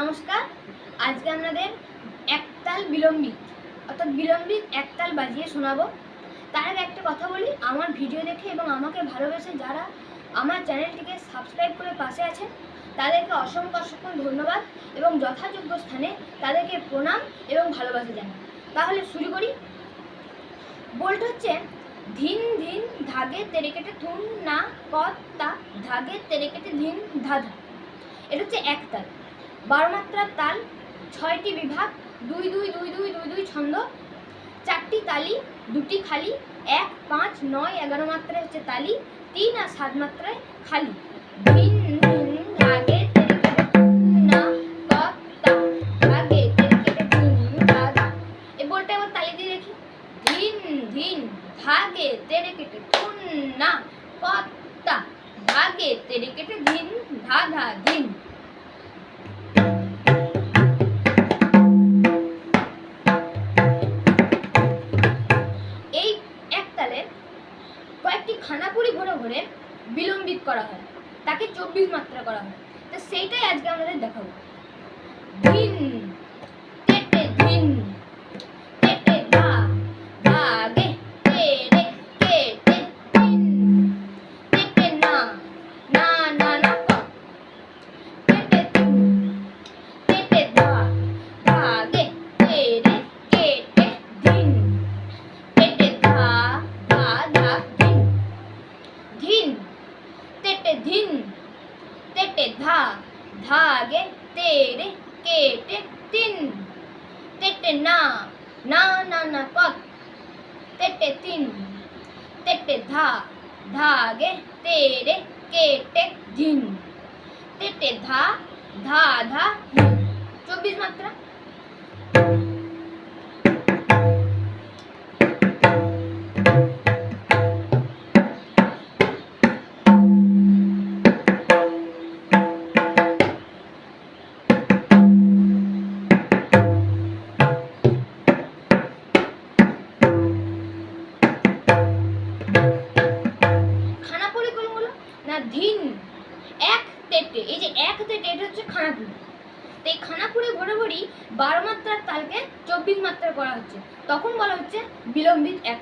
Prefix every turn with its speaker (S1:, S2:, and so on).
S1: নমস্কার। আজকে আপনাদের একতাল বিলম্বিত অর্থাৎ বিলম্বিত একতাল বাজিয়ে শোনাবো। তার আগে একটা কথা বলি, আমার ভিডিও দেখে এবং আমাকে ভালোবেসে যারা আমার চ্যানেলটিকে সাবস্ক্রাইব করে পাশে আছেন, তাদেরকে অসংখ্য অসংখ্য ধন্যবাদ এবং যথাযোগ্য স্থানে তাদেরকে প্রণাম এবং ভালোবাসা জানাই। তাহলে শুরু করি। বলটা হচ্ছে, ধিন ধিন ধাগে তেরে কেটে থুন না কত্তা ধাগে তেরে কেটে ধিন ধাধা। এটা হচ্ছে এক তাল বারো মাত্রার তাল, ছয়টি বিভাগ, দুই দুই দুই দুই দুই দুই ছন্দ, চারটি তালি, দুটি খালি, এক, পাঁচ, নয়, এগারো মাত্রায় হচ্ছে তালি, তিন আর সাত মাত্রায় খালি। ধিন ধিন ধাগে তেরে কেটে থুন না কত্তা ধাগে তেরে কেটে না কত্তা ধাগে তেরে কেটে ধিন ধা ধা, ধিন। কয়েকটি খানাপুরি ভরে ভরে বিলম্বিত করা হয়। তাকে চব্বিশ মাত্রা করা হয়। তো সেইটাই আজকে আমাদের দেখাবো। দিন তেটে ধা ধাগে তেরে কেটে তিন তেটে না না না না কত তেটে তিন তেটে ধা ধাগে তেরে কেটে ধিন তেটে ধা ধা ধা ধিন এক তেটে এই যে এক তেটে এটা হচ্ছে খানাপুরি তো এই ভরে ভরি বারো মাত্রার তালকে চব্বিশ মাত্রা করা হচ্ছে। তখন বলা হচ্ছে বিলম্বিত এক